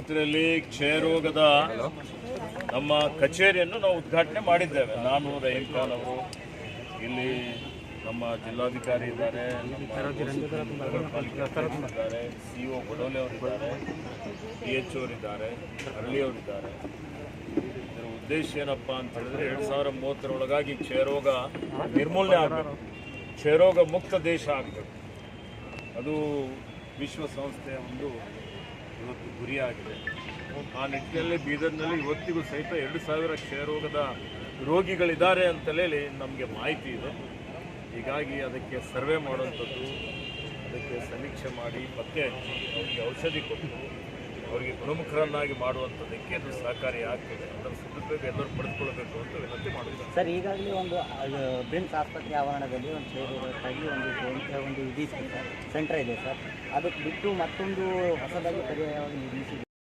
ಆಸ್ಪತ್ರೆಯಲ್ಲಿ ಕ್ಷಯರೋಗದ ನಮ್ಮ ಕಚೇರಿಯನ್ನು ನಾವು ಉದ್ಘಾಟನೆ ಮಾಡಿದ್ದೇವೆ. ನಾನು, ರಹೀಂ ಖಾನ್ ಅವರು, ಇಲ್ಲಿ ನಮ್ಮ ಜಿಲ್ಲಾಧಿಕಾರಿ ಇದ್ದಾರೆ ಇದ್ದಾರೆ, ಸಿ ಒ ಬಡೋಲೆ ಅವರಿದ್ದಾರೆ ಡಿ ಎಚ್ ಅವರಿದ್ದಾರೆ ಅವರಿದ್ದಾರೆ ಇದರ ಉದ್ದೇಶ ಏನಪ್ಪ ಅಂತ ಹೇಳಿದ್ರೆ ಎರಡು ಸಾವಿರ ಮೂವತ್ತರೊಳಗಾಗಿ ಕ್ಷಯರೋಗ ನಿರ್ಮೂಲನೆ ಆಗಬೇಕು. ಕ್ಷಯರೋಗ ಮುಕ್ತ ದೇಶ ಆಗಬೇಕು. ಅದು ವಿಶ್ವಸಂಸ್ಥೆಯ ಒಂದು ಇವತ್ತು ಗುರಿಯಾಗಿದೆ. ಆ ನಿಟ್ಟಿನಲ್ಲಿ ಬೀದರ್ನಲ್ಲಿ ಇವತ್ತಿಗೂ ಸಹಿತ ಎರಡು ಸಾವಿರ ಕ್ಷಯರೋಗದ ರೋಗಿಗಳಿದ್ದಾರೆ ಅಂತಲೇ ನಮಗೆ ಮಾಹಿತಿ ಇದೆ. ಹೀಗಾಗಿ ಅದಕ್ಕೆ ಸರ್ವೆ ಮಾಡುವಂಥದ್ದು, ಅದಕ್ಕೆ ಸಮೀಕ್ಷೆ ಮಾಡಿ ಹಚ್ಚಿ ಅವರಿಗೆ ಔಷಧಿ ಕೊಟ್ಟು ಅವರಿಗೆ ಗುಣಮುಖರನ್ನಾಗಿ ಮಾಡುವಂಥದ್ದಕ್ಕೆ ಅದು ಸಹಕಾರಿ ಆಗ್ತದೆ. ಅದರ ಸದುಪಯೋಗ ಎಲ್ಲರೂ ಪಡೆದುಕೊಳ್ಬೇಕು ಅಂತ ವಿನಂತಿ ಮಾಡಿದ್ದಾರೆ ಸರ್, ಈಗಾಗಲೇ ಒಂದು ಬ್ರಿಮ್ಸ್ ಆಸ್ಪತ್ರೆ ಆವರಣದಲ್ಲಿ ಒಂದು ಕ್ಷಯರೋಗಕ್ಕಾಗಿ ಒಂದು ಒಂದು ಸರ್ ಸೆಂಟರ್ ಇದೆ ಸರ್. ಅದಕ್ಕೆ ಬಿಟ್ಟು ಮತ್ತೊಂದು ಹೊಸದಾಗಿ ಪರ್ಯಾಯವಾಗಿ ನಿರ್ಮಿಸಿದೆ